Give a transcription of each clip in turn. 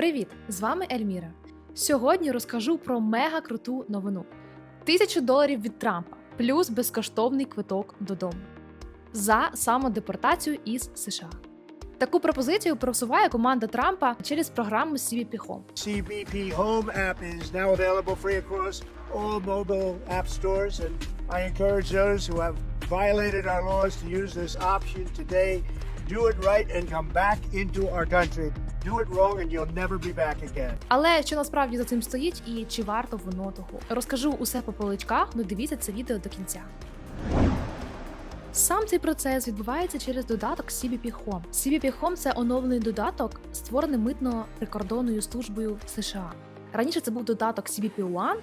Привіт! З вами Ельміра. Сьогодні розкажу про мега круту новину: тисячу доларів від Трампа, плюс безкоштовний квиток додому за самодепортацію із США. Таку пропозицію просуває команда Трампа через програму CBP Home. CBP Home app is now available free across all mobile app stores, and I encourage those who have violated our laws to use this option today. Do it right and come back into our country. Do it wrong, and you'll never be back again. Але що насправді за цим стоїть і чи варто воно того? Розкажу усе по поличках, ну дивіться це відео до кінця. Сам цей процес відбувається через додаток CBP Home. CBP Home – це оновлений додаток, створений митно-прикордонною службою США. Раніше це був додаток CBP One,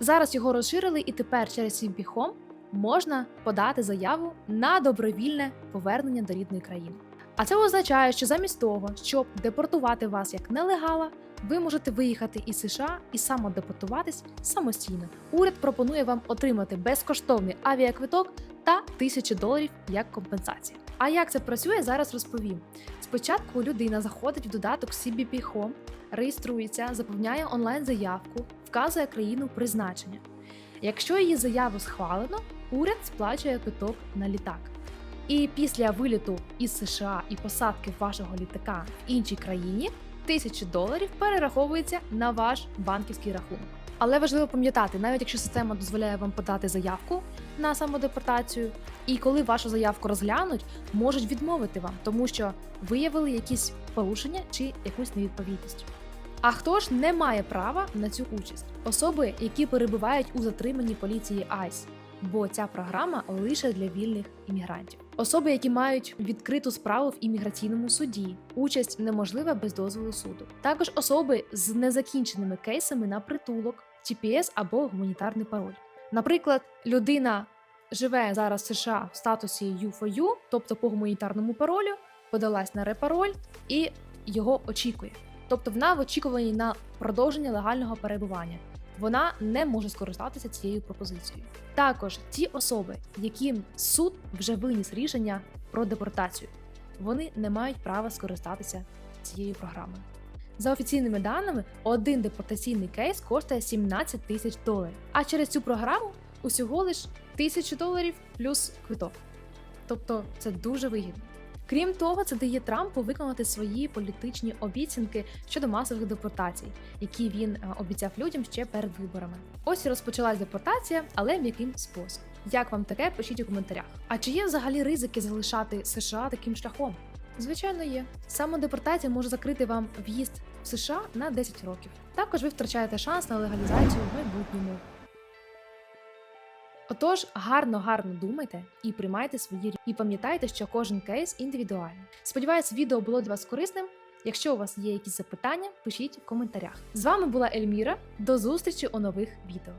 зараз його розширили, і тепер через CBP Home можна подати заяву на добровільне повернення до рідної країни. А це означає, що замість того, щоб депортувати вас як нелегала, ви можете виїхати із США і самодепортуватись самостійно. Уряд пропонує вам отримати безкоштовний авіаквиток та тисячу доларів як компенсація. А як це працює, зараз розповім. Спочатку людина заходить в додаток CBP Home, реєструється, заповняє онлайн-заявку, вказує країну призначення. Якщо її заяву схвалено, уряд сплачує квиток на літак. І після виліту із США і посадки вашого літака в іншій країні тисячі доларів перераховується на ваш банківський рахунок. Але важливо пам'ятати, навіть якщо система дозволяє вам подати заявку на самодепортацію, і коли вашу заявку розглянуть, можуть відмовити вам, тому що виявили якісь порушення чи якусь невідповідність. А хто ж не має права на цю участь? Особи, які перебувають у затриманні поліції ICE, бо ця програма лише для вільних іммігрантів. Особи, які мають відкриту справу в імміграційному суді, участь неможлива без дозволу суду. Також особи з незакінченими кейсами на притулок, TPS або гуманітарний пароль. Наприклад, людина живе зараз в США в статусі U4U, тобто по гуманітарному паролю, подалась на репароль і його очікує. Тобто вона в очікуванні на продовження легального перебування. Вона не може скористатися цією пропозицією. Також ті особи, яким суд вже виніс рішення про депортацію, вони не мають права скористатися цією програмою. За офіційними даними, один депортаційний кейс коштує 17 тисяч доларів. А через цю програму усього лиш тисячу доларів плюс квиток. Тобто це дуже вигідно. Крім того, це дає Трампу виконати свої політичні обіцянки щодо масових депортацій, які він е, обіцяв людям ще перед виборами. Ось і розпочалась депортація, але м'яким способом. Як вам таке? Пишіть у коментарях. А чи є взагалі ризики залишати США таким шляхом? Звичайно, є. Самодепортація може закрити вам в'їзд в США на 10 років. Також ви втрачаєте шанс на легалізацію в майбутньому. Отож, гарно гарно думайте і приймайте свої рішення. І пам'ятайте, що кожен кейс індивідуальний. Сподіваюсь, відео було для вас корисним. Якщо у вас є якісь запитання, пишіть в коментарях. З вами була Ельміра. До зустрічі у нових відео.